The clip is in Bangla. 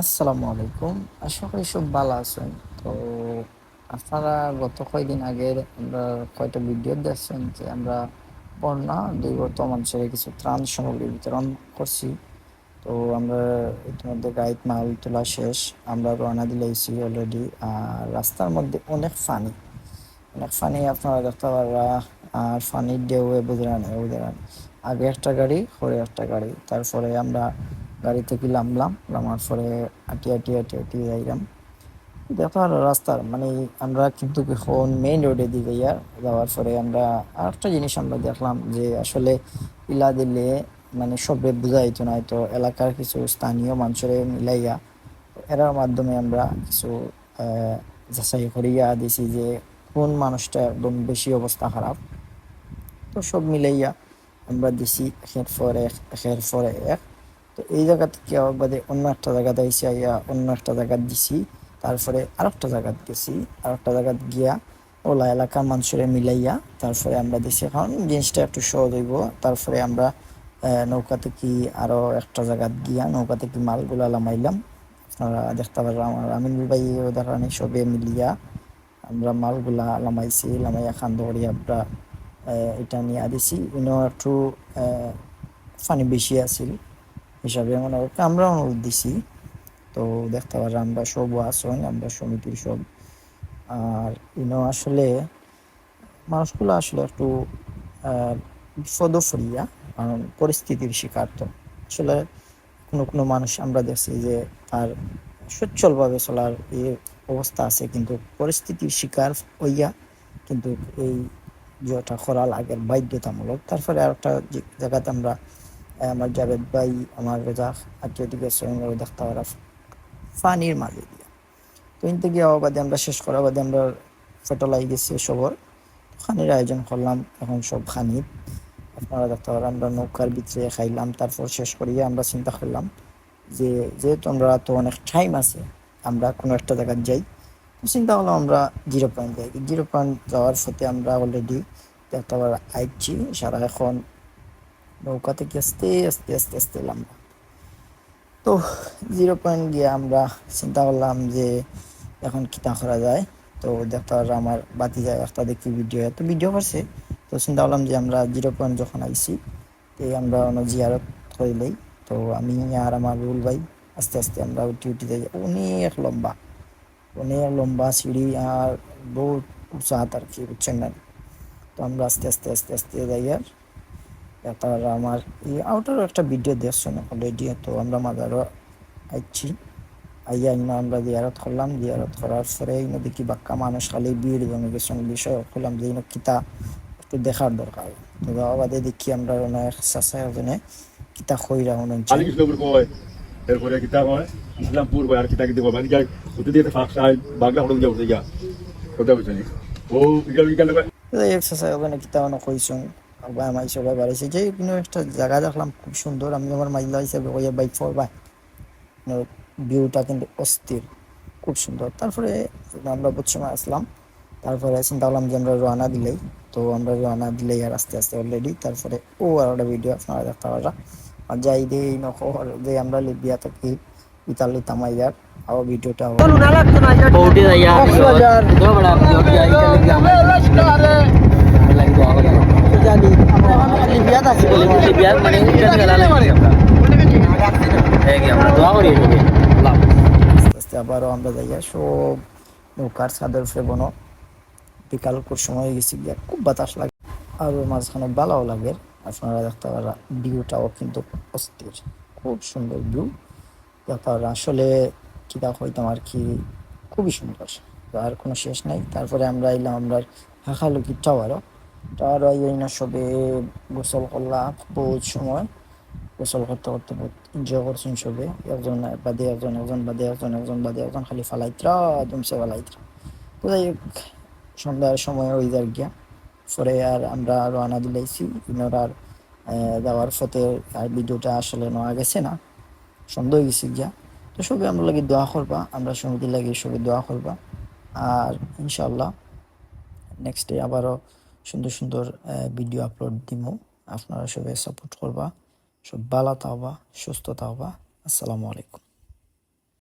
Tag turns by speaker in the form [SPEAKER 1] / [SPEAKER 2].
[SPEAKER 1] আসসালামু আলাইকুম। আশা করি সব ভালো আছেন। তো আপনারা গত কয়দিন আগের আমরা কয়টা ভিডিও দেখছেন যে আমরা বন্যা দুর্গত মানুষের কিছু ত্রাণ সামগ্রী বিতরণ করছি। তো আমরা ইতিমধ্যে গাইড মাল তোলা শেষ। আমরা রওনা দিলেছি অলরেডি আর রাস্তার মধ্যে অনেক ফানি। অনেক ফানি আপনারা দেখতে পারবা। আর ফানির ঢেউয়ে বুঝলেন বুঝলেন আগে একটা গাড়ি, পরে একটা গাড়ি। তারপরে আমরা গাড়ি থেকে নামলাম? নামার পরে আটি আটি আটি আটি যাইলাম দেখার রাস্তার মানে আমরা কিন্তু এখন মেইন রোডে দিকে ইয়ার। যাওয়ার পরে আমরা আরেকটা জিনিস আমরা দেখলাম যে আসলে ইলা দিলে মানে সবে বুঝাইতো না তো এলাকার কিছু স্থানীয় মানুষের মিলাইয়া এরার মাধ্যমে আমরা কিছু যাচাই করিয়া দিছি যে কোন মানুষটা একদম বেশি অবস্থা খারাপ। তো সব মিলাইয়া আমরা দিছি, একের পর এক, একের পরে এক। তো এই জায়গা থেকে বাদে অন্য একটা জায়গাতে এসে আইয়া অন্য একটা জায়গা দিছি। তারপরে আর একটা জায়গাত গেছি আর একটা জায়গাত গিয়া ওলা এলাকার মানুষের মিলাইয়া তারপরে আমরা দিছি এখন জিনিসটা একটু সহজ হইব। তারপরে আমরা নৌকা থেকে আরও একটা জায়গাত গিয়া নৌকা থেকে মালগুলা লামাইলাম আপনারা দেখতে পারলাম আমার আমিন ভাই উদাহরণে সবে মিলিয়া আমরা মালগুলা লামাইছি লামাইয়া খান্দ করি আমরা এটা নিয়ে দিছি ইনো একটু পানি বেশি আছিল। হিসাবে মনে হয় আমরা অনুরোধ দিছি। তো দেখতে পারি আমরা সব আসন আমরা সমিতির সব। আর ইনো আসলে মানুষগুলো আসলে একটু বিপদ কারণ পরিস্থিতির শিকার তো। আসলে কোনো কোনো মানুষ আমরা দেখছি যে তার সচ্ছলভাবে চলার এই অবস্থা আছে, কিন্তু পরিস্থিতির শিকার হইয়া কিন্তু এই যেটা করা লাগে বাধ্যতামূলক। তারপরে আর একটা জায়গাতে আমরা আমার ভাই, আমার রেজা আত্মীয় সঙ্গে দেখতে পারা ফানির মাঝে দিয়া তো ইনতে গিয়ে বাদে আমরা শেষ করা বাদে আমরা ফেটলাই গেছি সবর। খানির আয়োজন করলাম, এখন সব খানির আপনারা দেখতে পারেন আমরা নৌকার ভিতরে খাইলাম, তারপর শেষ করিয়ে আমরা চিন্তা করলাম যে, যেহেতু আমরা তো অনেক টাইম আছে, আমরা কোনো একটা জায়গায় যাই। চিন্তা করলাম আমরা জিরো পয়েন্ট যাই। জিরো পয়েন্ট যাওয়ার সাথে আমরা অলরেডি দেখতে পারা আইছি। সারা এখন নৌকা থেকে আস্তে আস্তে আস্তে আস্তে এলাম তো জিরো পয়েন্ট গিয়ে আমরা চিন্তা করলাম যে এখন কিতা করা যায়। তো দেখতে আমার বাতি যায়, একটা দেখি ভিডিও তো ভিডিও করছে। তো চিন্তা করলাম যে আমরা জিরো পয়েন্ট যখন আইছি, তো আমরা অন্য জিয়ারত করিলেই তো আমি আর আমার রুল ভাই আস্তে আস্তে আমরা উঠি উঠি যাই। অনেক লম্বা অনেক লম্বা সিঁড়ি আর বহুত উৎসাহ আর কি, বুঝছেন না? তো আমরা আস্তে আস্তে আস্তে আস্তে যাই আর তারপর আমার এই আউটার একটা ভিডিও দেখছেন অলরেডি তো আমরা মাজারও আইছি। আইয়া ইনা আমরা জিয়ারত করলাম জিয়ারত করার পরে ইনো দেখি বাক্কা মানুষ খালি ভিড় জমে গেছে বিষয় করলাম যে ইনো কিতা একটু দেখার দরকার। তো দেখি আমরা অনেক চাষা ওজনে কিতা খইরা
[SPEAKER 2] কয় এরপরে কিতা কয় ইসলামপুর আর কিতা কিতা মানে যাই হতে দিয়ে ফাঁক সাই বাগলা হড়ে যাও যা। কথা বুঝছি ও
[SPEAKER 1] এক্সারসাইজ ওখানে কিতা কইছুন বা আমার সবাই বাড়াইছে যে কোনো একটা জায়গা দেখলাম খুব সুন্দর আমি আমার মাইলা হিসাবে কইয়া বাইক ফোর বাই ভিউটা কিন্তু অস্থির খুব সুন্দর তারপরে আমরা আসলাম তারপরে চিন্তা করলাম যে আমরা দিলেই তো আমরা দিলেই আর আস্তে আস্তে অলরেডি তারপরে ও আর একটা ভিডিও আপনারা দেখতে পারা আর যাই দিয়ে নখর যে আমরা লিবিয়া থেকে ইতালি তামাইয়ার আর ভিডিওটা
[SPEAKER 3] বউটি যাইয়া
[SPEAKER 1] লিবিয়াত আছি। বলে
[SPEAKER 3] মানে? আমরা দোয়া করি
[SPEAKER 1] আস্তে আস্তে আবারও আমরা যাইয়া সব নৌকার চাদর ফেবনো। বিকাল কোর সময় গেছি গিয়া খুব বাতাস লাগে। আর মাঝখানে ভালোও লাগে। আপনারা দেখতে পারা ভিউটাও কিন্তু অস্থির। খুব সুন্দর ভিউ। দেখতে পারা আসলে কিতা হইতাম আর কি? খুবই সুন্দর। আর কোনো শেষ নাই। তারপরে আমরা এলাম আমরা হাঁকালুকি টাওয়ারও টাওয়ারও এই না সবে গোসল করলাম বহুত সময় গোসল করতে করতে বহুত এনজয় করছেন সবে। একজন বাদে একজন একজন বাদে একজন একজন বাদে একজন, খালি ফালাইত্রা, দুমসে ফালাইত্রা। তো যাই হোক, সন্ধ্যার সময় ওই যার গিয়া। পরে আর আমরা রওনা দিলাইছি। ইনোর আর যাওয়ার পথে আর ভিডিওটা আসলে নেওয়া গেছে না। সন্দেহ গেছি গিয়া। তো সবে আমরা লাগে দোয়া করবা, আমরা সমিতি লাগে সবে দোয়া করবা। আর ইনশাল্লাহ নেক্সট ডে আবারও সুন্দর সুন্দর ভিডিও আপলোড দিব আপনারা সবাই সাপোর্ট করবা। সব বালা তাওবা সুস্থ তাওবা আসসালামু আলাইকুম।